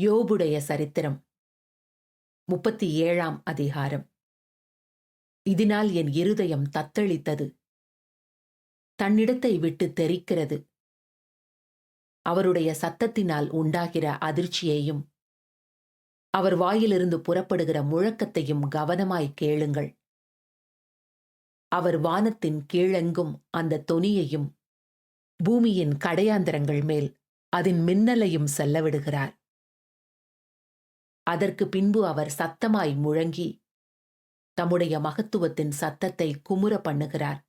யோபுடைய சரித்திரம். முப்பத்தி ஏழாம் அதிகாரம். இதனால் என் இருதயம் தத்தளித்தது. தன்னிடத்தை விட்டு தெரிக்கிறது. அவருடைய சத்தத்தினால் உண்டாகிற அதிர்ச்சியையும் அவர் வாயிலிருந்து புறப்படுகிற முழக்கத்தையும் கவனமாய் கேளுங்கள். அவர் வானத்தின் கீழெங்கும் அந்த தொனியையும் பூமியின் கடையாந்தரங்கள் மேல் அதன் மின்னலையும் செல்லவிடுகிறார். அதற்கு பின்பு அவர் சத்தமாய் முழங்கி தம்முடைய மகத்துவத்தின் சத்தத்தை குமுற பண்ணுகிறார்.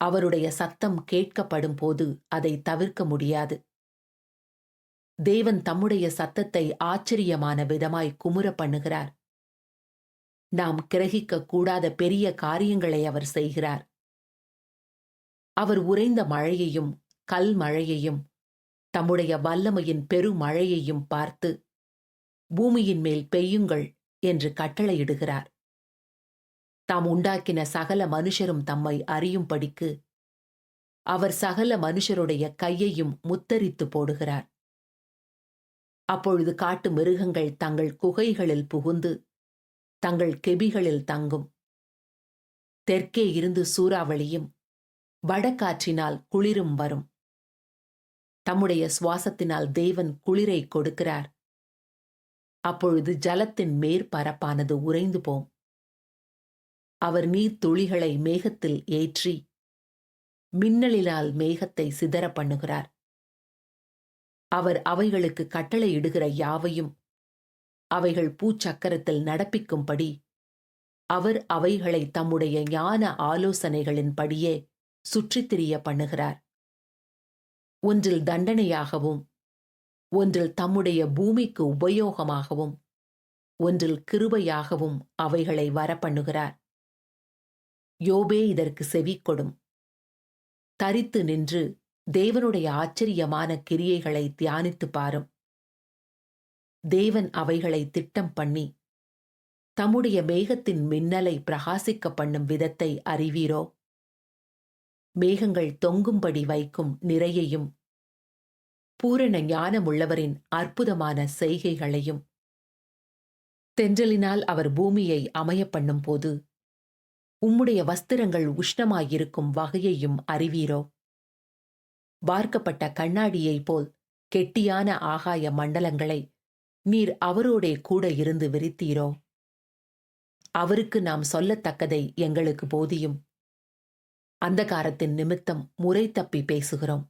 அவருடைய சத்தம் கேட்கப்படும் போது அதை தவிர்க்க முடியாது. தேவன் தம்முடைய சத்தத்தை ஆச்சரியமான விதமாய் குமுற பண்ணுகிறார். நாம் கிரகிக்க கூடாத பெரிய காரியங்களை அவர் செய்கிறார். அவர் உறைந்த மழையையும் கல் மழையையும் தம்முடைய வல்லமையின் பெருமழையையும் பார்த்து பூமியின் மேல் பெய்யுங்கள் என்று கட்டளையிடுகிறார். தாம் உண்டாக்கின சகல மனுஷரும் தம்மை அறியும்படிக்கு அவர் சகல மனுஷருடைய கையையும் முத்தரித்து போடுகிறார். அப்பொழுது காட்டு மிருகங்கள் தங்கள் குகைகளில் புகுந்து தங்கள் கெபிகளில் தங்கும். தெற்கே இருந்து சூறாவளியும் வடக்காற்றினால் குளிரும் வரும். தம்முடைய சுவாசத்தினால் தேவன் குளிரை கொடுக்கிறார். அப்பொழுது ஜலத்தின் மேற்பரப்பானது உறைந்து போம் அவர் நீர்த்துளிகளை மேகத்தில் ஏற்றி மின்னலினால் மேகத்தை சிதற பண்ணுகிறார் அவர் அவைகளுக்கு கட்டளையிடுகிற யாவையும் அவைகள் பூச்சக்கரத்தில் நடப்பிக்கும்படி அவர் அவைகளை தம்முடைய ஞான ஆலோசனைகளின்படியே சுற்றித் திரிய பண்ணுகிறார் ஒன்றில் தண்டனையாகவும் ஒன்றில் தம்முடைய பூமிக்கு உபயோகமாகவும் ஒன்றில் கிருபையாகவும் அவைகளை வரப்பண்ணுகிறார். யோபே இதற்கு செவிக்கொடும் தரித்து நின்று தேவனுடைய ஆச்சரியமான கிரியைகளை தியானித்து பாரும். தேவன் அவைகளை திட்டம் பண்ணி தம்முடைய மேகத்தின் மின்னலை பிரகாசிக்க பண்ணும் விதத்தை அறிவீரோ? மேகங்கள் தொங்கும்படி வைக்கும் நிறையையும் பூரண ஞானமுள்ளவரின் அற்புதமான செய்கைகளையும். தென்றலினால் அவர் பூமியை அமைய பண்ணும் போது உம்முடைய வஸ்திரங்கள் உஷ்ணமாயிருக்கும் வகையையும் அறிவீரோ? வார்க்கப்பட்ட கண்ணாடியைப் போல் கெட்டியான ஆகாய மண்டலங்களை நீர் அவரோடே கூட இருந்து விரித்தீரோ? அவருக்கு நாம் சொல்லத்தக்கதை எங்களுக்கு போதியும். அந்தகாரத்தின் நிமித்தம் முறை தப்பி பேசுகிறோம்.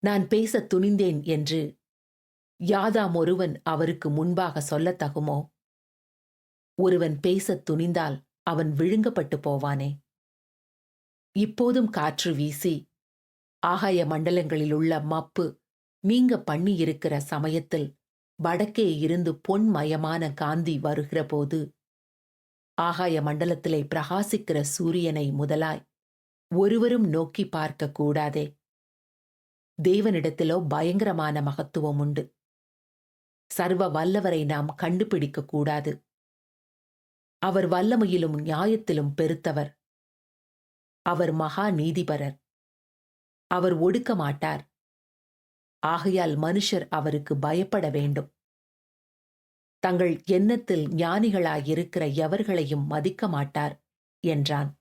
நான் பேசத் துணிந்தேன் என்று யாதாம் ஒருவன் அவருக்கு முன்பாக சொல்லத் தகுமோ? ஒருவன் பேசத் துணிந்தால் அவன் விழுங்கப்பட்டு போவானே. இப்போதும் காற்று வீசி ஆகாய மண்டலங்களில் உள்ள மப்பு நீங்க பண்ணியிருக்கிற சமயத்தில் வடக்கே இருந்து பொன்மயமான காந்தி வருகிறபோது ஆகாய மண்டலத்திலே பிரகாசிக்கிற சூரியனை முதலாய் ஒருவரும் நோக்கி பார்க்க கூடாதே. தேவனிடத்திலோ பயங்கரமான மகத்துவம் உண்டு. சர்வ வல்லவரை நாம் கண்டுபிடிக்க கூடாது. அவர் வல்லமையிலும் நியாயத்திலும் பெருத்தவர். அவர் மகா நீதிபரர். அவர் ஒடுக்க மாட்டார். ஆகையால் மனுஷர் அவருக்கு பயப்பட வேண்டும். தங்கள் எண்ணத்தில் ஞானிகளாயிருக்கிற எவர்களையும் மதிக்க மாட்டார் என்றான்.